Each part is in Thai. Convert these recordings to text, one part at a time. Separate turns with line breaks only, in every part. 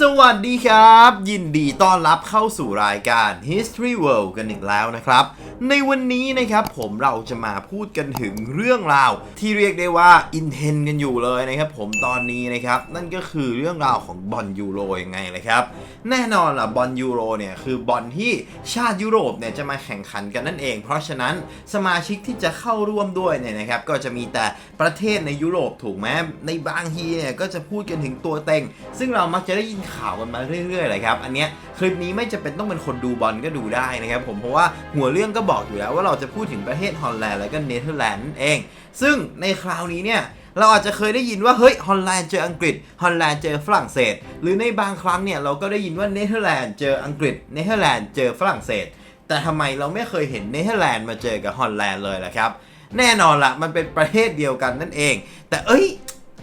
สวัสดีครับ ยินดีต้อนรับเข้าสู่รายการ History World กันอีกแล้วนะครับ ในวันนี้นะครับผมเราจะมาพูดกันถึงเรื่องราว ที่เรียกได้ว่าอินเทนกันอยู่เลยนะครับผมตอนนี้นะครับนั่นก็คือเรื่องราวของบอลยูโรยังไงเลยครับแน่นอนล่ะบอลยูโรเนี่ยคือบอลที่ชาติยุโรปเนี่ยจะมาแข่งขันกันนั่นเอง เพราะฉะนั้นสมาชิกที่จะเข้าร่วมด้วยเนี่ยนะครับก็จะมีแต่ประเทศในยุโรปถูกไหมในบางทีเนี่ยก็จะพูดกันถึงตัวเต็ง ซึ่งเรามักจะได้ยินข่าวกันมาเรื่อยๆเลยครับอันเนี้ยคลิปนี้ไม่จะเป็นต้องเป็นคนดูบอลก็ดูได้นะครับผมเพราะว่าหัวเรื่องก็บอกอยู่แล้วว่าเราจะพูดถึงประเทศฮอลแลนด์แล้วก็เนเธอร์แลนด์นั่นเอง ซึ่งในคราวนี้เนี่ยเราอาจจะเคยได้ยินว่าเฮ้ยฮอลแลนด์เจออังกฤษฮอลแลนด์เจอฝรั่งเศส หรือในบางครั้งเนี่ยเราก็ได้ยินว่าเนเธอร์แลนด์เจออังกฤษเนเธอร์แลนด์เจอฝรั่งเศส แต่ทำไมเราไม่เคยเห็นเนเธอร์แลนด์มาเจอกับฮอลแลนด์เลยล่ะครับแน่นอนละมันเป็นประเทศเดียวกันนั่นเอง แต่เอ้ย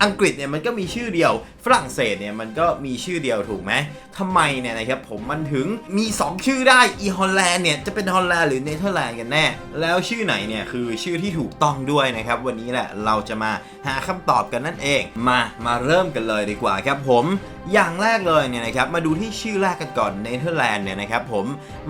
อังกฤษเนี่ยมันก็มีชื่อเดียว ฝรั่งเศสเนี่ยมันก็มีชื่อเดียวถูกไหมทำไมเนี่ยนะครับผมมันถึงมี 2 ชื่อได้อีฮอลแลนด์เนี่ยจะเป็นฮอลแลนด์หรือเนเธอร์แลนด์กันแน่ แล้วชื่อไหนเนี่ยคือชื่อที่ถูกต้องด้วยนะครับ วันนี้แหละเราจะมาหาคำตอบกันนั่นเอง มามาเริ่มกันเลยดีกว่าครับผมอย่างแรกเลยเนี่ยนะครับมาดูที่ชื่อแรกกันก่อนเนเธอร์แลนด์เนี่ยนะครับผม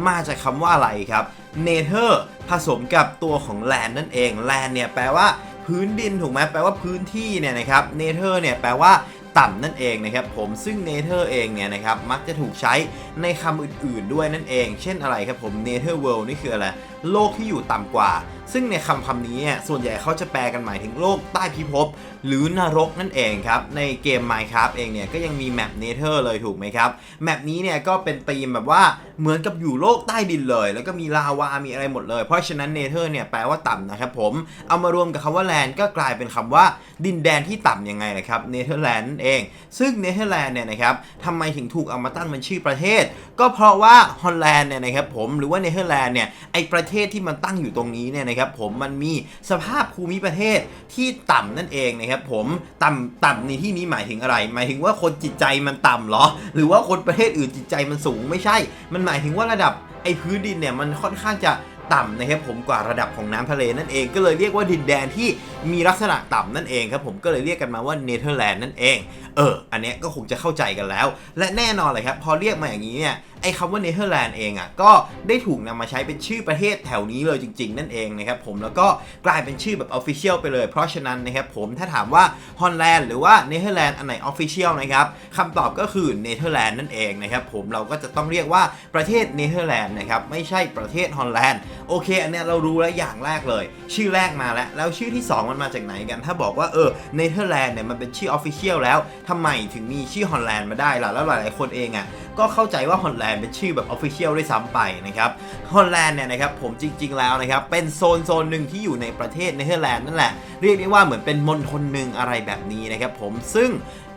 มาจากคำว่าอะไรครับเนเธอร์ผสมกับตัวของแลนด์นั่นเองแลนด์เนี่ยแปลว่า พื้นดินถูกไหมแปลว่าพื้นที่เนี่ยนะครับเนเธอร์เนี่ยแปลว่าต่ำนั่นเองนะครับผมซึ่งเนเธอร์เองเนี่ยนะครับมักจะถูกใช้ในคำอื่นๆด้วยนั่นเอง เช่นอะไรครับผมเนเธอร์เวิลด์นี่คืออะไรโลกที่อยู่ต่ำกว่า ซึ่งในคำคำนี้เนี่ยส่วนใหญ่เขาจะแปลกันหมายถึงโลกใต้พิภพหรือนรกนั่นเองครับ ในเกม Minecraft เองเนี่ยก็ยังมีแมปเนเธอร์เลยถูกไหมครับ แมปนี้เนี่ยก็เป็นธีมแบบว่าเหมือนกับอยู่โลกใต้ดินเลย แล้วก็มีลาวา มีอะไรหมดเลย เพราะฉะนั้นเนเธอร์เนี่ยแปลว่าต่ำนะครับผม เอามารวมกับคำว่าแลนด์ก็กลายเป็นคำว่าดินแดนที่ต่ำยังไงนะครับเนเธอร์แลนด์นั่นเอง ซึ่งเนเธอร์แลนด์เนี่ยนะครับทำไมถึงถูกเอามาตั้งเป็นชื่อประเทศ ก็เพราะว่าฮอลแลนด์เนี่ยนะครับผมหรือว่าเนเธอร์แลนด์เนี่ยไอประเทศที่มันตั้งอยู่ตรงนี้เนี่ยนะครับครับผมมันมีสภาพภูมิประเทศที่ต่ำนั่นเองนะครับผมต่ำต่ำในที่นี้หมายถึงอะไร หมายถึงว่าคนจิตใจมันต่ำเหรอ หรือว่าคนประเทศอื่นจิตใจมันสูงไม่ใช่ มันหมายถึงว่าระดับไอพื้นดินเนี่ยมันค่อนข้างจะต่ำนะครับผมกว่าระดับของน้ำทะเลนั่นเองก็เลยเรียกว่าดินแดนที่มีลักษณะต่ำนั่นเองครับผมก็เลยเรียกกันมาว่าเนเธอร์แลนด์นั่นเอง เออ อันเนี้ยก็คงจะเข้าใจกันแล้ว และแน่นอนเลยครับ พอเรียกมาอย่างนี้เนี่ย ไอ้คำว่าเนเธอร์แลนด์เองอะก็ได้ถูกนำมาใช้เป็นชื่อประเทศแถวนี้เลยจริง ๆ นั่นเองนะครับผมแล้วก็กลายเป็นชื่อแบบออฟฟิเชียลไปเลย เพราะฉะนั้นนะครับผมถ้าถามว่าฮอลแลนด์หรือว่าเนเธอร์แลนด์อันไหนออฟฟิเชียลนะครับคำตอบก็คือเนเธอร์แลนด์นั่นเองนะครับผมเราก็จะต้องเรียกว่าประเทศเนเธอร์แลนด์นะครับไม่ใช่ประเทศฮอลแลนด์โอเค อันเนี้ยเรารู้แล้วอย่างแรกเลย ชื่อแรกมาแล้ว แล้วชื่อที่ 2 มันมาจากไหนกัน ถ้าบอกว่าเออเนเธอร์แลนด์เนี่ยมันเป็นชื่อออฟฟิเชียลแล้วทำไมถึงมีชื่อฮอลแลนด์มาได้ล่ะแล้วหลายๆคนเองอะ ก็เข้าใจว่าฮอลแลนด์เป็นชื่อแบบออฟฟิเชียลด้วยซ้ำไปนะครับฮอลแลนด์เนี่ยนะครับผมจริง ๆแล้วนะครับเป็นโซนโซนหนึ่งที่อยู่ในประเทศเนเธอร์แลนด์นั่นแหละเรียกได้ว่าเหมือนเป็นมณฑลหนึ่งอะไรแบบนี้นะครับผมซึ่ง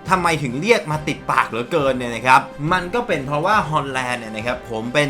ทำไมถึงเรียกมาติดปากเหลือเกินเนี่ยนะครับมันก็เป็นเพราะว่าฮอลแลนด์เนี่ยนะครับผมเป็น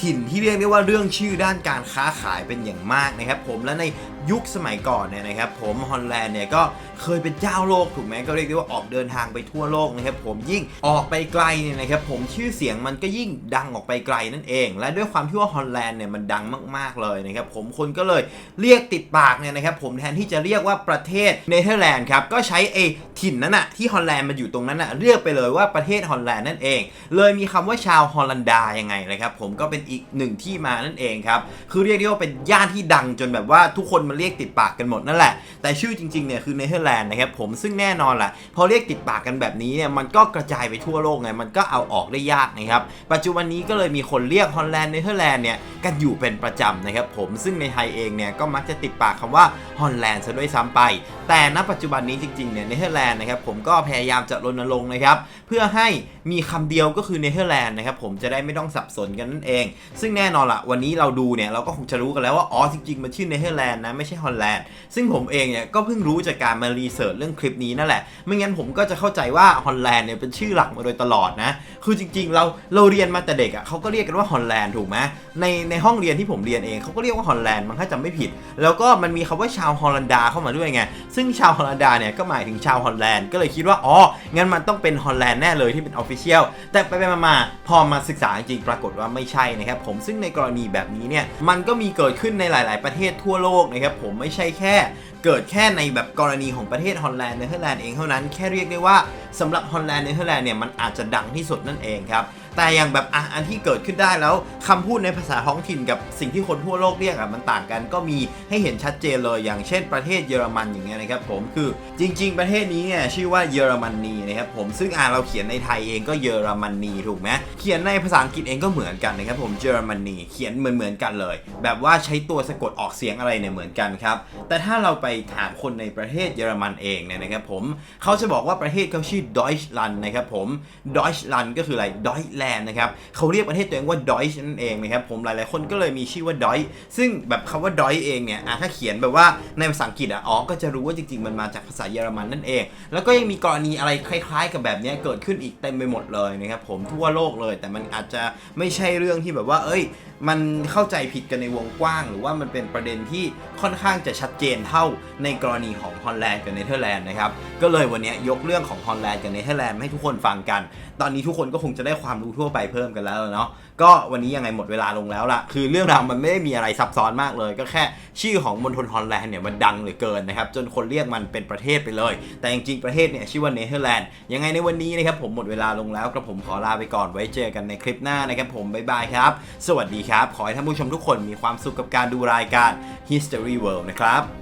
ถิ่นที่เรียกได้ว่าเรื่องชื่อด้านการค้าขายเป็นอย่างมากนะครับผมและในยุคสมัยก่อนเนี่ยนะครับผมฮอลแลนด์เนี่ยก็เคยเป็นเจ้าโลกถูกไหมก็เรียกได้ว่าออกเดินทางไปทั่วโลกนะครับผมยิ่งออกไปไกลเนี่ยนะครับผมชื่อเสียงมันก็ยิ่งดังออกไปไกลนั่นเอง และด้วยความที่ว่าฮอลแลนด์เนี่ยมันดังมาก ๆเลยนะครับผมคนก็เลยเรียกติดปากเนี่ยนะครับผมแทนที่จะเรียกว่าประเทศเนเธอร์แลนด์ครับก็ใช้ไอ้ถิ่นนั้นอะที่ฮอลแลนด์มันอยู่ตรงนั้นอะเรียกไปเลยว่าประเทศฮอลแลนด์นั่นเอง เลยมีคำว่าชาวฮอลันดายังไงนะครับผมก็เป็นอีกหนึ่งที่มานั่นเองครับคือเรียกได้ว่าเป็นย่านที่ดังจนแบบว่าทุกคนมาเรียกติดปากกันหมดนั่นแหละ แต่ชื่อจริงๆเนี่ยคือเนเธอร์แลนด์นะครับผมซึ่งแน่นอนแหละพอเรียกติดปากกันแบบนี้เนี่ยมันก็กระจายไปทั่วโลกไงมันก็เอาออกได้ยากนะครับปัจจุบันนี้ก็เลยมีคนเรียกฮอลแลนด์เนเธอร์แลนด์เนี่ยกันอยู่เป็นประจำนะครับผมซึ่งในไทยเองเนี่ยก็มักจะติดปากคำว่าฮอลแลนด์ซะด้วยซ้ำไป แต่ณปัจจุบันนี้จริงๆเนี่ยเนเธอร์แลนด์นะครับผมก็พยายามจะรณรงค์นะครับเพื่อให้มีคำเดียวก็คือเนเธอร์แลนด์นะครับผมจะได้ไม่ต้องสับสนกันนั่นเอง ซึ่งแน่นอนละวันนี้เราดูเนี่ยเราก็คงจะรู้กันแล้วว่าอ๋อจริงๆมันชื่อเนเธอร์แลนด์นะไม่ใช่ฮอลแลนด์ ซึ่งผมเองเนี่ยก็เพิ่งรู้จากการมารีเสิร์ชเรื่องคลิปนี้นั่นแหละ ไม่งั้นผมก็จะเข้าใจว่าฮอลแลนด์เนี่ยเป็นชื่อหลักมาโดยตลอดนะ คือจริงๆ เราเราเรียนมาแต่เด็กอะเขาก็เรียกกันว่าฮอลแลนด์ถูกไหมในในห้องเรียนที่ผมเรียนเองเขาก็เรียกว่าฮอลแลนด์มันถ้าจำไม่ผิด แล้วก็มันมีคำว่าชาวฮอลันดาเข้ามาด้วยไง ซึ่งชาวฮอลันดาเนี่ยก็หมายถึงชาวฮอลแลนด์ ก็เลยคิดว่า อ๋อ งั้นมันต้องเป็นฮอลแลนด์แน่เลยที่เป็นออฟฟิเชียล แต่ไปไปมาๆพอมาศึกษาจริงปรากฏว่าไม่ใช่นะครับผม ซึ่งในกรณีแบบนี้เนี่ย มันก็มีเกิดขึ้นในหลาย ๆ ประเทศทั่วโลกนะครับผมไม่ใช่แค่ เกิดแค่ในแบบกรณีของประเทศฮอลแลนด์เนเธอร์แลนด์เองเท่านั้นแค่เรียกได้ว่า สำหรับฮอลแลนด์เนเธอร์แลนด์เนี่ยมันอาจจะดังที่สุดนั่นเองครับ แต่อย่างแบบอะอันที่เกิดขึ้นได้แล้วคำพูดในภาษาท้องถิ่นกับสิ่งที่คนทั่วโลกเรียกอะมันต่างกัน ก็มีให้เห็นชัดเจนเลยอย่างเช่นประเทศเยอรมันอย่างเงี้ยนะครับผมคือจริง ๆ ประเทศนี้เนี่ยชื่อว่าเยอรมนีนะครับผมซึ่งอ่าเราเขียนในไทยเองก็เยอรมนีถูกไหมเขียนในภาษาอังกฤษเองก็เหมือนกันนะครับผมเยอรมนีเขียนเหมือนเหมือนๆกันเลย แบบว่าใช้ตัวสะกดออกเสียงอะไรเนี่ยเหมือนกันครับแต่ถ้าเราไปถามคนในประเทศเยอรมันเองเนี่ยนะครับผมเขาจะบอกว่าประเทศเขาชื่อ Deutschland นะครับผม Deutschland ก็คืออะไร Deutschland นะครับเขาเรียกประเทศตัวเองว่า Deutsch นั่นเองนะครับผมหลายๆคนก็เลยมีชื่อว่า Deutsch ซึ่งแบบคำว่า Deutsch เองเนี่ยถ้าเขียนแบบว่าในภาษาอังกฤษอะอ๋อก็จะรู้ว่าจริง ๆ มันมาจากภาษาเยอรมันนั่นเอง แล้วก็ยังมีกรณีอะไรคล้ายๆ กับแบบนี้เกิดขึ้นอีกเต็มไปหมดเลยนะครับผมทั่วโลกเลย แต่มันอาจจะไม่ใช่เรื่องที่แบบว่า เอ้ย มันเข้าใจผิดกันในวงกว้าง หรือว่ามันเป็นประเด็นที่ค่อนข้างจะชัดเจนเท่าในกรณีของฮอลแลนด์กับเนเธอร์แลนด์นะครับก็เลยวันนี้ยกเรื่องของฮอลแลนด์กับเนเธอร์แลนด์ให้ทุกคนฟังกัน ตอนนี้ทุกคนก็คงจะได้ความรู้ทั่วไปเพิ่มกันแล้วเนาะก็วันนี้ยังไงหมดเวลาลงแล้วล่ะคือเรื่องราวมันไม่ได้มีอะไรซับซ้อนมากเลย ก็แค่ชื่อของมณฑลฮอลแลนด์เนี่ยมันดังเหลือเกินนะครับจนคนเรียกมันเป็นประเทศไปเลย แต่จริงๆประเทศเนี่ยชื่อว่าเนเธอร์แลนด์ยังไงในวันนี้นะครับผมหมดเวลาลงแล้วกระผมขอลาไปก่อนไว้เจอกันในคลิปหน้านะครับผมบ๊ายบายครับ สวัสดีครับ ขอให้ท่านผู้ชมทุกคนมีความสุขกับการดูรายการ History World นะครับ